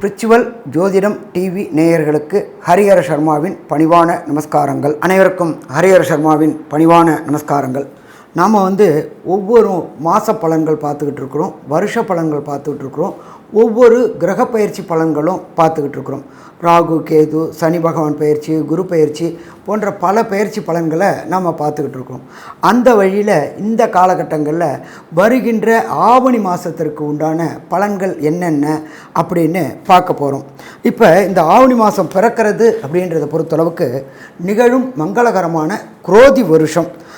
பிரிச்சுவல் ஜோதிடம் டிவி நேயர்களுக்கு ஹரிஹர சர்மாவின் பணிவான நமஸ்காரங்கள். அனைவருக்கும் ஹரிஹர சர்மாவின் பணிவான நமஸ்காரங்கள். நாம் வந்து ஒவ்வொரு மாத பலன்கள் பார்த்துக்கிட்டு இருக்கிறோம் வருஷ பலன்கள் பார்த்துக்கிட்டு இருக்கிறோம். ஒவ்வொரு கிரக பயிற்சி பலன்களும் பார்த்துக்கிட்டு இருக்கிறோம். ராகு கேது சனி பகவான் பயிற்சி குரு பயிற்சி போன்ற பல பயிற்சி பலன்களை நம்ம பார்த்துக்கிட்டு இருக்கோம் அந்த வழியில் இந்த காலகட்டங்களில் வருகின்ற ஆவணி மாதத்திற்கு உண்டான பலன்கள் என்னென்ன அப்படின்னு பார்க்க போகிறோம் இப்போ இந்த ஆவணி மாதம் பிறக்கிறது அப்படின்றத பொறுத்தளவுக்கு நிகழும் மங்களகரமான குரோதி வருஷம்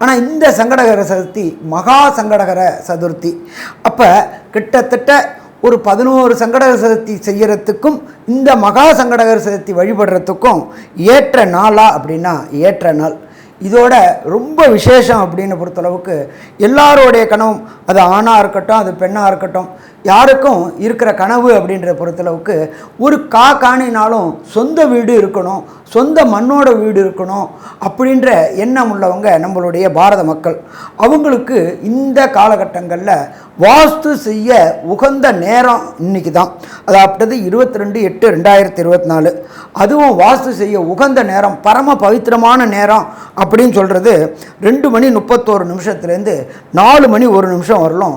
ஆனால் இந்த சங்கடகர சதுர்த்தி மகா சங்கடகர சதுர்த்தி. அப்போ கிட்டத்தட்ட ஒரு பதினோரு சங்கடகர சதுர்த்தி செய்கிறதுக்கும் இந்த மகா சங்கடகர சதுர்த்தி வழிபடுறதுக்கும் ஏற்ற நாளா அப்படின்னா ஏற்ற நாள். இதோட ரொம்ப விசேஷம் அப்படின்னு பொறுத்தளவுக்கு எல்லாரோடைய கனவும் அது ஆணாக இருக்கட்டும் அது பெண்ணாக இருக்கட்டும் யாருக்கும் இருக்கிற கனவு அப்படின்ற பொறுத்தளவுக்கு ஒரு கா காணினாலும் சொந்த வீடு இருக்கணும் சொந்த மண்ணோட வீடு இருக்கணும் அப்படின்ற எண்ணம் உள்ளவங்க நம்மளுடைய பாரத மக்கள். அவங்களுக்கு இந்த காலகட்டங்களில் வாஸ்து செய்ய உகந்த நேரம் இன்னைக்கு தான். அதாவது இருபத்தி ரெண்டு எட்டு ரெண்டாயிரத்தி இருபத்தி நாலு அதுவும் வாஸ்து செய்ய உகந்த நேரம் பரம பவித்திரமான நேரம் அப்படின்னு சொல்கிறது ரெண்டு மணி முப்பத்தோரு நிமிஷத்துலேருந்து நாலு மணி ஒரு நிமிஷம் வரலும்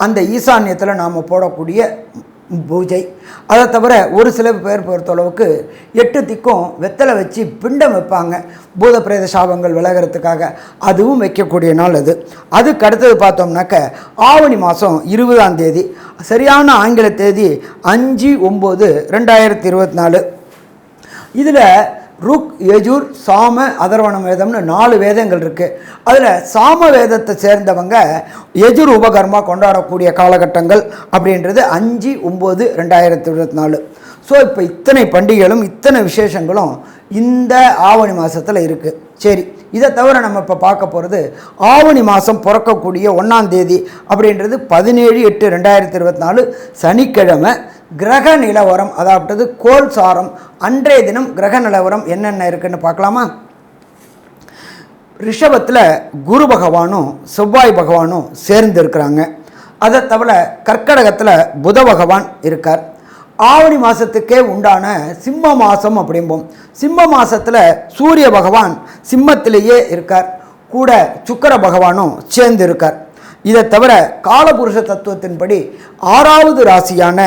அந்த ஈசான்யத்தில் நாம் போடக்கூடிய பூஜை. அதை தவிர ஒரு சில பேர் பொறுத்தளவுக்கு எட்டு திக்கும் வெத்தலை வச்சு பிண்டம் வைப்பாங்க. பூத பிரேத சாபங்கள் விலகிறதுக்காக அதுவும் வைக்கக்கூடிய நாள் அது. அதுக்கு அடுத்தது பார்த்தோம்னாக்க ஆவணி மாதம் இருபதாம் தேதி. சரியான ஆங்கில தேதி அஞ்சு ஒம்பது ரெண்டாயிரத்தி இருபத்தி நாலு. இதில் ருக் யஜூர் சாம அதர்வண வேதம்னு நாலு வேதங்கள் இருக்குது அதில் சாம வேதத்தை சேர்ந்தவங்க யஜுர் உபகர்மா கொண்டாடக்கூடிய காலகட்டங்கள் அப்படின்றது அஞ்சு ஒம்பது ரெண்டாயிரத்தி இருபத்தி நாலு. ஸோ இப்போ இத்தனை பண்டிகைகளும் இத்தனை விசேஷங்களும் இந்த ஆவணி மாதத்தில் இருக்குது சரி இதை தவிர நம்ம இப்போ பார்க்க போகிறது ஆவணி மாதம் பிறக்கக்கூடிய ஒன்றாந்தேதி அப்படின்றது பதினேழு எட்டு ரெண்டாயிரத்தி இருபத்தி நாலு சனிக்கிழமை கிரக நிலவரம் அதாவது கோல் சாரம் அன்றைய தினம் கிரக நிலவரம் என்னென்ன இருக்குன்னு பார்க்கலாமா? ரிஷபத்தில் குரு பகவானும் செவ்வாய் பகவானும் சேர்ந்து இருக்கிறாங்க. அதை தவிர கர்க்கடகத்தில் புத பகவான் இருக்கார். ஆவணி மாதத்துக்கே உண்டான சிம்ம மாதம் அப்படிம்போம். சிம்ம மாதத்தில் சூரிய பகவான் சிம்மத்திலேயே இருக்கார். கூட சுக்கர பகவானும் சேர்ந்து இருக்கார் இதை தவிர காலபுருஷ தத்துவத்தின்படி ஆறாவது ராசியான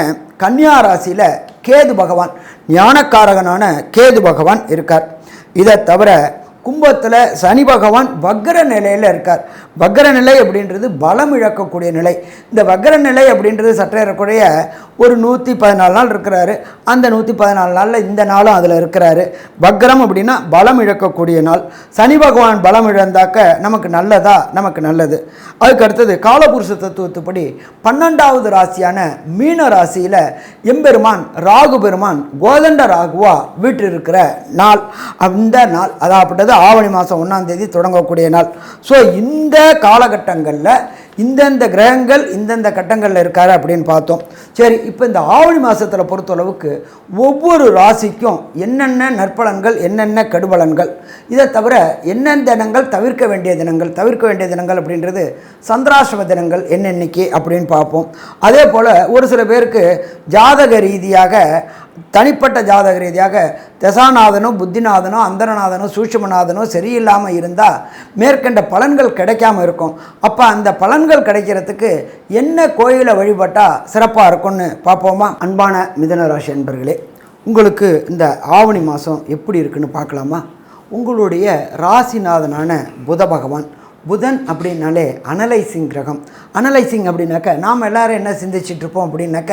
கன்னியா ராசியில் கேது பகவான் ஞானக்காரகனான கேது பகவான் இருக்கார். இதை தவிர கும்பத்தில் சனி பகவான் வக்ர நிலையில் இருக்கார். வக்ர நிலை அப்படின்றது பலம் இழக்கக்கூடிய நிலை. இந்த வக்ர நிலை அப்படின்றது சற்றேறக்குறைய ஒரு நூற்றி பதினாலு நாள் இருக்கிறாரு. அந்த நூற்றி பதினாலு நாளில் இந்த நாளும் அதில் இருக்கிறாரு. வக்ரம் அப்படின்னா பலம் இழக்கக்கூடிய நாள். சனி பகவான் பலம் இழந்தாக்க நமக்கு நல்லதா? நமக்கு நல்லது. அதுக்கு அடுத்தது காலபுருஷ தத்துவத்துப்படி பன்னெண்டாவது ராசியான மீன ராசியில் எம்பெருமான் ராகு பெருமான் கோதண்ட ராகுவா வீட்டிருக்கிற நாள். அந்த நாள் அதாகப்பட்டது ஆவணி மாதம் ஒன்றாம் தேதி தொடங்கக்கூடிய நாள். ஸோ இந்த காலகட்டங்களில் இந்தந்த கிரகங்கள் இந்தந்த கட்டங்களில் இருக்காரு அப்படின்னு பார்த்தோம். சரி இப்போ இந்த ஆவணி மாதத்தில் பொறுத்தளவுக்கு ஒவ்வொரு ராசிக்கும் என்னென்ன நற்பலன்கள் என்னென்ன கெடுபலன்கள்? இதை தவிர என்னென்ன தினங்கள் தவிர்க்க வேண்டிய தினங்கள் தவிர்க்க வேண்டிய தினங்கள் அப்படின்றது சந்திராசிரம தினங்கள் என்னென்னைக்கு அப்படின்னு பார்ப்போம். அதே போல் ஒரு சில பேருக்கு ஜாதக ரீதியாக தனிப்பட்ட ஜாதக ரீதியாக தசாநாதனும் புத்திநாதனோ அந்தரநாதனோ சூட்சுமநாதனோ சரியில்லாமல் இருந்தால் மேற்கண்ட பலன்கள் கிடைக்காம இருக்கும். அப்போ அந்த பலன் பலன்கள் கிடைக்கிறதுக்கு என்ன கோயிலை வழிபட்டால் சிறப்பாக இருக்கும்னு பார்ப்போமா? அன்பான மிதன ராசி அன்பர்களே உங்களுக்கு இந்த ஆவணி மாதம் எப்படி இருக்குன்னு பார்க்கலாமா? உங்களுடைய ராசிநாதனான புத பகவான் புதன் அப்படின்னாலே அனலைசிங் கிரகம். அனலைசிங் அப்படின்னாக்க நாம் எல்லோரும் என்ன சிந்திச்சிட்டு இருப்போம் அப்படின்னாக்க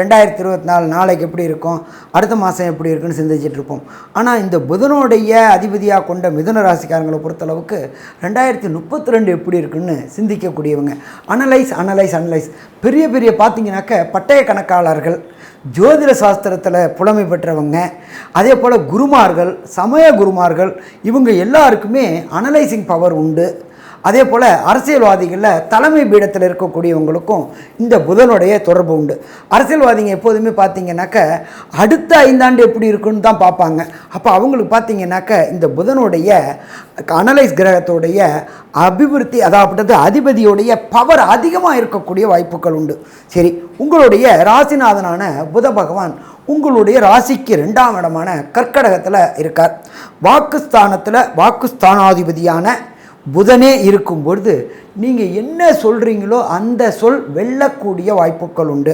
ரெண்டாயிரத்தி இருபத்தி நாலு நாளைக்கு எப்படி இருக்கும்? அடுத்த மாதம் எப்படி இருக்குன்னு சிந்திச்சிட்ருப்போம் ஆனால் இந்த புதனுடைய அதிபதியாக கொண்ட மிதுன ராசிக்காரங்களை பொறுத்தளவுக்கு ரெண்டாயிரத்தி முப்பத்தி ரெண்டு எப்படி இருக்குன்னு சிந்திக்கக்கூடியவங்க. அனலைஸ் அனலைஸ் அனலைஸ் பெரிய பெரிய பார்த்தீங்கன்னாக்க பட்டய கணக்காளர்கள் ஜோதிட சாஸ்திரத்தில் புலமை பெற்றவங்க அதே போல் குருமார்கள் சமய குருமார்கள் இவங்க எல்லாருக்குமே அனலைசிங் பவர் உண்டு. அதே போல் அரசியல்வாதிகளில் தலைமை பீடத்தில் இருக்கக்கூடியவங்களுக்கும் இந்த புதனுடைய தொடர்பு உண்டு. அரசியல்வாதிங்க எப்போதுமே பார்த்தீங்கன்னாக்க அடுத்த ஐந்தாண்டு எப்படி இருக்குன்னு தான் பார்ப்பாங்க அப்போ அவங்களுக்கு பார்த்தீங்கன்னாக்க இந்த புதனுடைய அனலைஸ் கிரகத்துடைய அபிவிருத்தி அதாவது அதிபதியுடைய பவர் அதிகமாக இருக்கக்கூடிய வாய்ப்புகள் உண்டு. சரி உங்களுடைய ராசிநாதனான புத பகவான் உங்களுடைய ராசிக்கு ரெண்டாம் இடமான கற்கடகத்தில் இருக்கார். வாக்குஸ்தானத்தில் வாக்குஸ்தானாதிபதியான புதனே இருக்கும் பொழுது நீங்கள் என்ன சொல்கிறீங்களோ அந்த சொல் வெல்லக்கூடிய வாய்ப்புகள் உண்டு.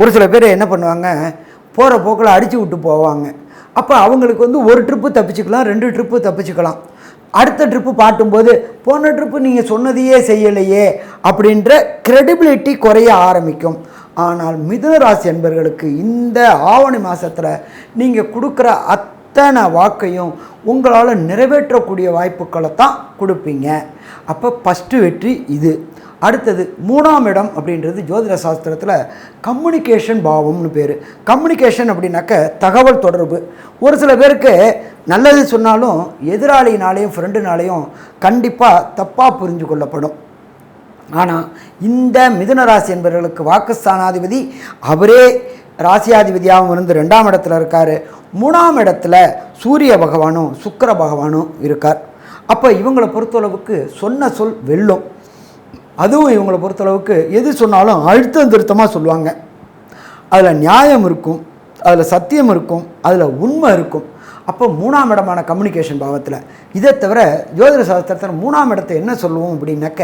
ஒரு சில பேர் என்ன பண்ணுவாங்க போகிற போக்கில் அடித்து விட்டு போவாங்க. அப்போ அவங்களுக்கு வந்து ஒரு ட்ரிப்பு தப்பிச்சுக்கலாம் ரெண்டு ட்ரிப்பு தப்பிச்சுக்கலாம். அடுத்த ட்ரிப்பு பாட்டும்போது போன ட்ரிப்பு நீங்கள் சொன்னதையே செய்யலையே அப்படின்ற க்ரெடிபிலிட்டி குறைய ஆரம்பிக்கும். ஆனால் மிதுன ராசி என்பவர்களுக்கு இந்த ஆவணி மாதத்தில் நீங்கள் கொடுக்குற அத்தனை வாக்கையும் உங்களால் நிறைவேற்றக்கூடிய வாய்ப்புகளை தான் கொடுப்பீங்க. அப்போ ஃபஸ்ட்டு வெற்றி இது. அடுத்தது மூணாம் இடம் அப்படின்றது ஜோதிட சாஸ்திரத்தில் கம்யூனிகேஷன் பாவம்னு பேர். கம்யூனிகேஷன் அப்படின்னாக்க தகவல் தொடர்பு. ஒரு சில பேருக்கு நல்லது சொன்னாலும் எதிராளினாலேயும் ஃப்ரெண்டுனாலேயும் கண்டிப்பாக தப்பாக புரிஞ்சு கொள்ளப்படும். ஆனால் இந்த மிதுனராசி என்பவர்களுக்கு வாக்குஸ்தானாதிபதி அவரே ராசியாதிபதியாகவும் இருந்து ரெண்டாம் இடத்துல இருக்கார். மூணாம் இடத்துல சூரிய பகவானும் சுக்கிர பகவானும் இருக்கார். அப்போ இவங்களை பொறுத்தளவுக்கு சொன்ன சொல் வெல்லும். அதுவும் இவங்களை பொறுத்தளவுக்கு எது சொன்னாலும் அழுத்தம் திருத்தமாக சொல்லுவாங்க. அதில் நியாயம் இருக்கும் அதில் சத்தியம் இருக்கும் அதில் உண்மை இருக்கும். அப்போ மூணாம் இடமான கம்யூனிகேஷன் பாவத்தில். இதை தவிர ஜோதிட சாஸ்திரத்தில் மூணாம் இடத்தை என்ன சொல்லுவோம் அப்படின்னாக்க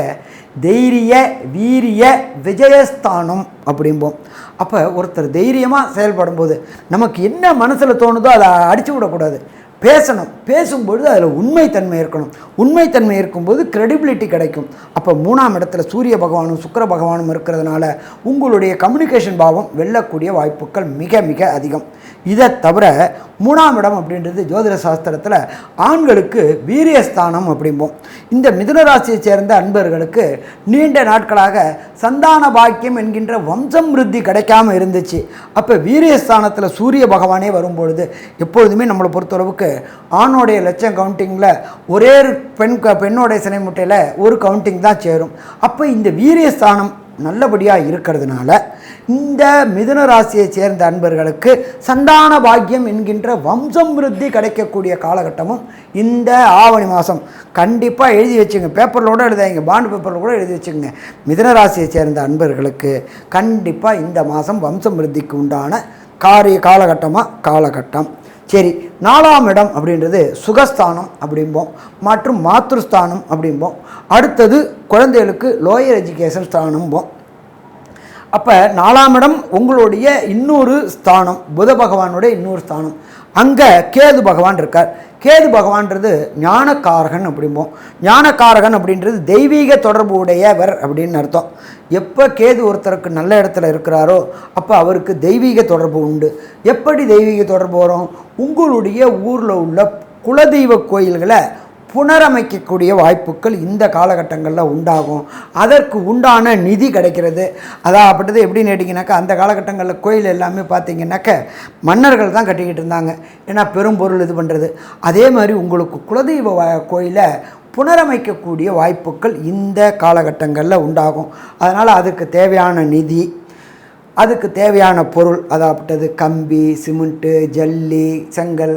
தைரிய வீரிய விஜயஸ்தானம் அப்படிம்போம். அப்போ ஒருத்தர் தைரியமாக செயல்படும் போது நமக்கு என்ன மனசில் தோணுதோ அதை அடித்து விடக்கூடாது. பேசணும். பேசும்பொழுது அதில் உண்மைத்தன்மை இருக்கணும். உண்மைத்தன்மை இருக்கும்போது க்ரெடிபிலிட்டி கிடைக்கும். அப்போ மூணாம் இடத்துல சூரிய பகவானும் சுக்கிர பகவானும் இருக்கிறதுனால உங்களுடைய கம்யூனிகேஷன் பாவம் வெல்லக்கூடிய வாய்ப்புகள் மிக மிக அதிகம். இதை தவிர மூணாம் இடம் அப்படின்றது ஜோதிட சாஸ்திரத்தில் ஆண்களுக்கு வீரியஸ்தானம் அப்படிம்போம். இந்த மிதுன ராசியை சேர்ந்த அன்பர்களுக்கு நீண்ட நாட்களாக சந்தான பாக்கியம் என்கின்ற வம்சம் விருத்தி கிடைக்காம இருந்துச்சு. அப்போ வீரியஸ்தானத்தில் சூரிய பகவானே வரும்பொழுது எப்பொழுதுமே நம்மளை பொறுத்தளவுக்கு ஆணோடைய லட்சம் கவுண்டிங்கில் ஒரே ஒரு பெண் க- பெண்ணோடைய சினை முட்டையில் ஒரு கவுண்டிங் தான் சேரும். அப்போ இந்த வீரியஸ்தானம் நல்லபடியாக இருக்கிறதுனால இந்த மிதுன ராசியை சேர்ந்த அன்பர்களுக்கு சந்தான பாக்கியம் என்கின்ற வம்சம் விருத்தி கிடைக்கக்கூடிய காலகட்டமும் இந்த ஆவணி மாதம் கண்டிப்பாக எழுதி வச்சுங்க. பேப்பரில் கூட எழுதாங்க பாண்டு பேப்பரில் கூட எழுதி வச்சுங்க. மிதுன ராசியை சேர்ந்த அன்பர்களுக்கு கண்டிப்பாக இந்த மாதம் வம்சம் விருத்திக்கு உண்டான காரிய காலகட்டமாக காலகட்டம். சரி நாலாம் இடம் அப்படின்றது சுகஸ்தானம் அப்படிம்போம் மற்றும் மாத்ருஸ்தானம் அப்படிம்போம். அடுத்தது குழந்தைகளுக்கு லோயர் எஜுகேஷன் ஸ்தானம்போம். அப்போ நாலாம் இடம் உங்களுடைய இன்னொரு ஸ்தானம் புத பகவானுடைய இன்னொரு ஸ்தானம். அங்கே கேது பகவான் இருக்கார். கேது பகவான்றது ஞானக்காரகன் அப்படிம்போம். ஞானக்காரகன் அப்படின்றது தெய்வீக தொடர்பு உடையவர் அப்படின்னு அர்த்தம். எப்போ கேது ஒருத்தருக்கு நல்ல இடத்துல இருக்கிறாரோ அப்போ அவருக்கு தெய்வீக தொடர்பு உண்டு. எப்படி தெய்வீக தொடர்பு வரும்? உங்களுடைய ஊரில் உள்ள குலதெய்வ கோயில்களை புனரமைக்கக்கூடிய வாய்ப்புகள் இந்த காலகட்டங்களில் உண்டாகும். அதற்கு உண்டான நிதி கிடைக்கிறது. அதாகப்பட்டது எப்படின்னு கேட்டிங்கனாக்கா அந்த காலகட்டங்களில் கோயில் எல்லாமே பார்த்தீங்கன்னாக்க மன்னர்கள் தான் கட்டிக்கிட்டு இருந்தாங்க. ஏன்னா பெரும்பொருள் இது பண்ணுறது அதே மாதிரி உங்களுக்கு குலதெய்வ கோயிலை புனரமைக்கக்கூடிய வாய்ப்புகள் இந்த காலகட்டங்களில் உண்டாகும். அதனால் அதுக்கு தேவையான நிதி அதுக்கு தேவையான பொருள் அதாப்பட்டது கம்பி சிமெண்ட்டு ஜல்லி செங்கல்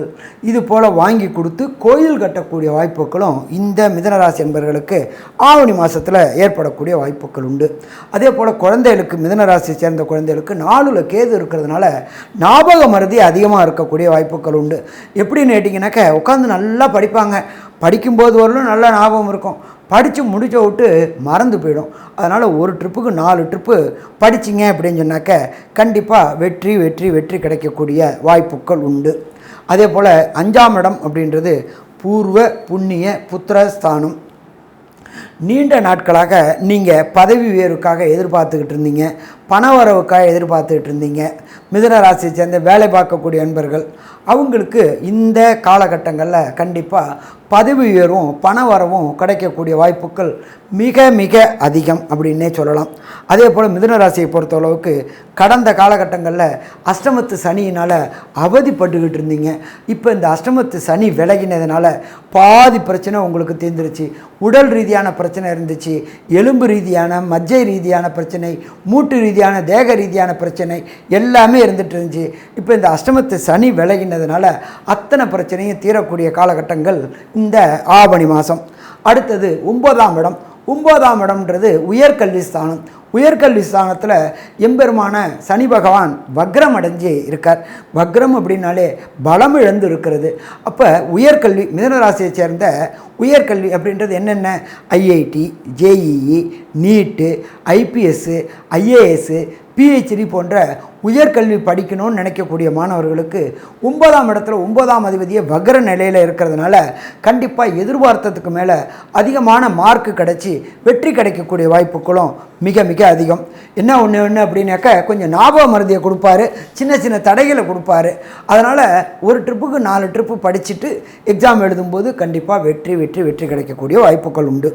இது போல் வாங்கி கொடுத்து கோயில் கட்டக்கூடிய வாய்ப்புகளும் இந்த மிதனராசி என்பவர்களுக்கு ஆவணி மாதத்தில் ஏற்படக்கூடிய வாய்ப்புகள் உண்டு. அதே போல் குழந்தைகளுக்கு மிதனராசியை சேர்ந்த குழந்தைகளுக்கு நாலுல கேது இருக்கிறதுனால ஞாபக மருதி அதிகமாக இருக்கக்கூடிய வாய்ப்புகள் உண்டு. எப்படின்னு கேட்டிங்கனாக்க உட்காந்து நல்லா படிப்பாங்க. படிக்கும்போது வரலும் நல்லா ஞாபகம் இருக்கும். படித்து முடிச்ச விட்டு மறந்து போயிடும். அதனால் ஒரு ட்ரிப்புக்கு நாலு ட்ரிப்பு படிச்சிங்க அப்படின்னு சொன்னாக்க கண்டிப்பாக வெற்றி வெற்றி வெற்றி கிடைக்கக்கூடிய வாய்ப்புகள் உண்டு. அதே போல் அஞ்சாம் இடம் அப்படின்றது பூர்வ புண்ணிய புத்திரஸ்தானம். நீண்ட நாட்களாக நீங்கள் பதவி உயர்வுக்காக எதிர்பார்த்துக்கிட்டு இருந்தீங்க. பணவரவுக்காக எதிர்பார்த்துக்கிட்டு இருந்தீங்க. மிதன ராசியை சேர்ந்த வேலை பார்க்கக்கூடிய நண்பர்கள் அவங்களுக்கு இந்த காலகட்டங்களில் கண்டிப்பாக பதவி உயர்வும் பண வரவும் கிடைக்கக்கூடிய வாய்ப்புகள் மிக மிக அதிகம் அப்படின்னே சொல்லலாம். அதே போல் மிதுன ராசியை பொறுத்தளவுக்கு கடந்த காலகட்டங்களில் அஷ்டமத்து சனியினால் அவதிப்பட்டுக்கிட்டு இருந்தீங்க. இப்போ இந்த அஷ்டமத்து சனி விலகினதுனால பாதி பிரச்சனை உங்களுக்கு தீர்ந்துருச்சு. உடல் ரீதியான பிரச்சனை இருந்துச்சு. எலும்பு ரீதியான மஜ்ஜை ரீதியான பிரச்சனை மூட்டு ரீதியான தேக ரீதியான பிரச்சனை எல்லாமே இருந்துட்டு இருந்துச்சு. இப்போ இந்த அஷ்டமத்து சனி விலகின விலகினதுனால அத்தனை பிரச்சனையும் தீரக்கூடிய காலகட்டங்கள் இந்த ஆவணி மாதம். அடுத்தது ஒன்பதாம் இடம். ஒன்பதாம் இடம்ன்றது உயர்கல்வி ஸ்தானம். உயர்கல்வி ஸ்தானத்தில் எம்பெருமான சனி பகவான் வக்ரம் அடைஞ்சு இருக்கார். வக்ரம் அப்படின்னாலே பலம் இழந்து இருக்கிறது. அப்போ உயர்கல்வி மிதனராசியை சேர்ந்த உயர்கல்வி அப்படின்றது என்னென்ன? IIT JEE NEET IPS IAS PhD போன்ற உயர்கல்வி படிக்கணும்னு நினைக்கக்கூடிய மாணவர்களுக்கு ஒன்பதாம் இடத்துல ஒன்பதாம் அதிபதியை வகர நிலையில் இருக்கிறதுனால கண்டிப்பாக எதிர்பார்த்ததுக்கு மேலே அதிகமான மார்க்கு கிடச்சி வெற்றி கிடைக்கக்கூடிய வாய்ப்புகளும் மிக மிக அதிகம். என்ன ஒன்று ஒன்று அப்படின்னாக்க கொஞ்சம் ஞாபக மருதியை கொடுப்பாரு சின்ன சின்ன தடைகளை கொடுப்பாரு. அதனால் ஒரு ட்ரிப்புக்கு நாலு ட்ரிப்பு படிச்சுட்டு எக்ஸாம் எழுதும்போது கண்டிப்பாக வெற்றி வெற்றி வெற்றி கிடைக்கக்கூடிய வாய்ப்புகள் உண்டு.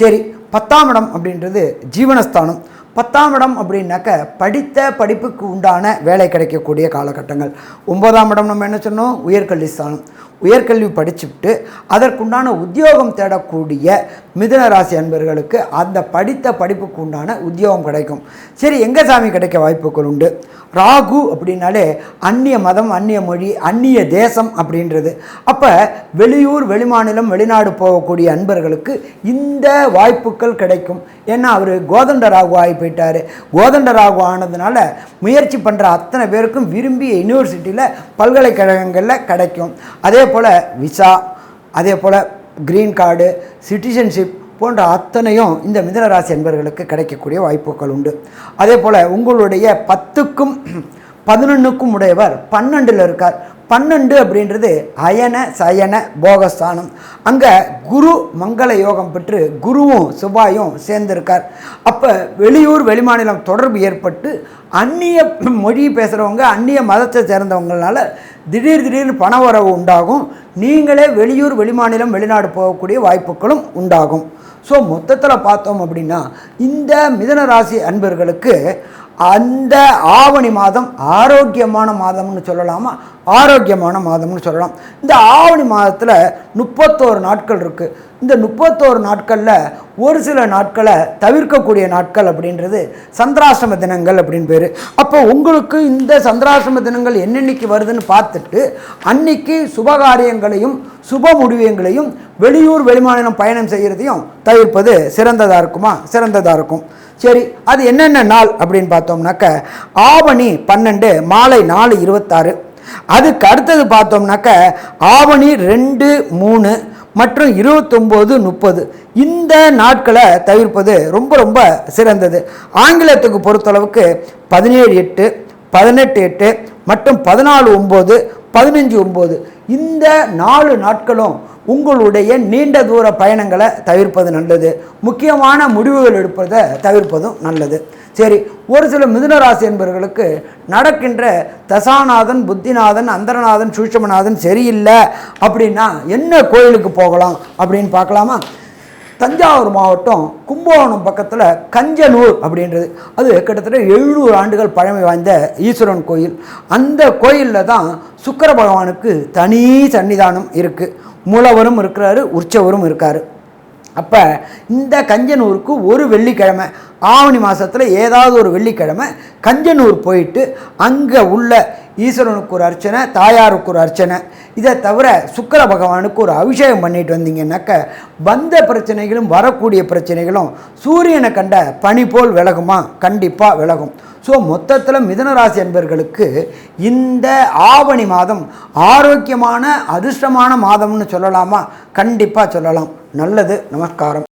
சரி பத்தாம் இடம் அப்படின்றது ஜீவனஸ்தானம். பத்தாம் இடம் அப்படின்னாக்க படித்த படிப்புக்கு உண்டான வேலை கிடைக்கக்கூடிய காலகட்டங்கள். ஒன்பதாம் இடம் நம்ம என்ன சொன்னோம் உயர்கல்வி ஸ்தானம். உயர்கல்வி படிச்சுவிட்டு அதற்குண்டான உத்தியோகம் தேடக்கூடிய மிதுன ராசி அன்பர்களுக்கு அந்த படித்த படிப்புக்கு உண்டான உத்தியோகம் கிடைக்கும். சரி எங்கே சாமி கிடைக்க வாய்ப்புகள் உண்டு? ராகு அப்படின்னாலே அந்நிய மதம் அந்நிய மொழி அந்நிய தேசம் அப்படின்றது. அப்போ வெளியூர் வெளிமாநிலம் வெளிநாடு போகக்கூடிய அன்பர்களுக்கு இந்த வாய்ப்புகள் கிடைக்கும். ஏன்னா அவர் கோதண்ட ராகு வாய்ப்பு போயிட்டார். கோதண்டராகு ஆனதுனால முயற்சி பண்ணுற அத்தனை பேருக்கும் விரும்பிய யூனிவர்சிட்டியில் பல்கலைக்கழகங்களில் கிடைக்கும். அதே போல் விசா அதே போல் க்ரீன் கார்டு சிட்டிசன்ஷிப் போன்ற அத்தனையும் இந்த மிதனராசி என்பவர்களுக்கு கிடைக்கக்கூடிய வாய்ப்புகள் உண்டு. அதே போல் உங்களுடைய பத்துக்கும் பதினொன்றுக்கும் உடையவர் பன்னெண்டில் இருக்கார். பன்னெண்டு அப்படின்றது அயன சயன போகஸ்தானம். அங்கே குரு மங்கள யோகம் பெற்று குருவும் செவ்வாயும் சேர்ந்திருக்கார். அப்போ வெளியூர் வெளிமாநிலம் தொடர்பு ஏற்பட்டு அந்நிய மொழி பேசுகிறவங்க அந்நிய மதத்தை சேர்ந்தவங்களால திடீர் திடீர்னு பண வரவு உண்டாகும். நீங்களே வெளியூர் வெளிமாநிலம் வெளிநாடு போகக்கூடிய வாய்ப்புகளும் உண்டாகும். ஸோ மொத்தத்தில் பார்த்தோம் அப்படின்னா இந்த மிதன ராசி அன்பர்களுக்கு அந்த ஆவணி மாதம் ஆரோக்கியமான மாதம்னு சொல்லலாமா? ஆரோக்கியமான மாதம்னு சொல்லலாம். இந்த ஆவணி மாதத்தில் முப்பத்தோரு நாட்கள் இருக்குது இந்த முப்பத்தோரு நாட்களில் ஒரு சில நாட்களை தவிர்க்கக்கூடிய நாட்கள் அப்படின்றது சந்திராசிரம தினங்கள் அப்படின்னு பேர். அப்போ உங்களுக்கு இந்த சந்திராசிரம தினங்கள் என்னென்னைக்கு வருதுன்னு பார்த்துட்டு அன்னைக்கு சுபகாரியங்களையும் சுப முடிவியங்களையும் வெளியூர் வெளிமாநிலம் பயணம் செய்கிறதையும் தவிர்ப்பது சிறந்ததாக இருக்குமா? சிறந்ததாக இருக்கும். சரி அது என்னென்ன நாள் அப்படின்னு பார்த்தோம்னாக்க ஆவணி பன்னெண்டு மாலை நாலு இருபத்தாறு. அதுக்கு அடுத்தது பார்த்தோம்னாக்க ஆவணி ரெண்டு மூணு மற்றும் இருபத்தொம்போது முப்பது. இந்த நாட்களை தவிர்ப்பது ரொம்ப ரொம்ப சிறந்தது. ஆங்கிலத்துக்கு பொறுத்தளவுக்கு பதினேழு எட்டு பதினெட்டு எட்டு மற்றும் பதினாலு ஒம்பது பதினஞ்சு ஒம்பது இந்த நாலு நாட்களும் உங்களுடைய நீண்ட தூர பயணங்களை தவிர்ப்பது நல்லது. முக்கியமான முடிவுகள் எடுப்பதை தவிர்ப்பதும் நல்லது. சரி ஒரு சில மிதுனராசி என்பவர்களுக்கு நடக்கின்ற தசாநாதன் புத்திநாதன் அந்தரநாதன் சூட்சமநாதன் சரியில்லை அப்படின்னா என்ன கோயிலுக்கு போகலாம் அப்படின்னு பார்க்கலாமா? தஞ்சாவூர் மாவட்டம் கும்பகோணம் பக்கத்தில் கஞ்சனூர் அப்படின்றது. அது கிட்டத்தட்ட எழுநூறு ஆண்டுகள் பழமை வாய்ந்த ஈஸ்வரன் கோயில். அந்த கோயிலில் தான் சுக்கர பகவானுக்கு தனி சன்னிதானம் இருக்குது மூலவரும் இருக்கிறாரு உற்சவரும் இருக்கார். அப்போ இந்த கஞ்சனூருக்கு ஒரு வெள்ளிக்கிழமை ஆவணி மாதத்தில் ஏதாவது ஒரு வெள்ளிக்கிழமை கஞ்சனூர் போயிட்டு அங்கே உள்ள ஈஸ்வரனுக்கு ஒரு அர்ச்சனை தாயாருக்கு ஒரு அர்ச்சனை. இதை தவிர சுக்கர பகவானுக்கு ஒரு அபிஷேகம் பண்ணிட்டு வந்தீங்கன்னாக்க வந்த பிரச்சனைகளும் வரக்கூடிய பிரச்சனைகளும் சூரியனை கண்ட பனி போல் விலகுமா? கண்டிப்பாக விலகும். ஸோ மொத்தத்தில் மிதனராசி என்பர்களுக்கு இந்த ஆவணி மாதம் ஆரோக்கியமான அதிர்ஷ்டமான மாதம்னு சொல்லலாமா? கண்டிப்பாக சொல்லலாம். நல்லது. நமஸ்காரம்.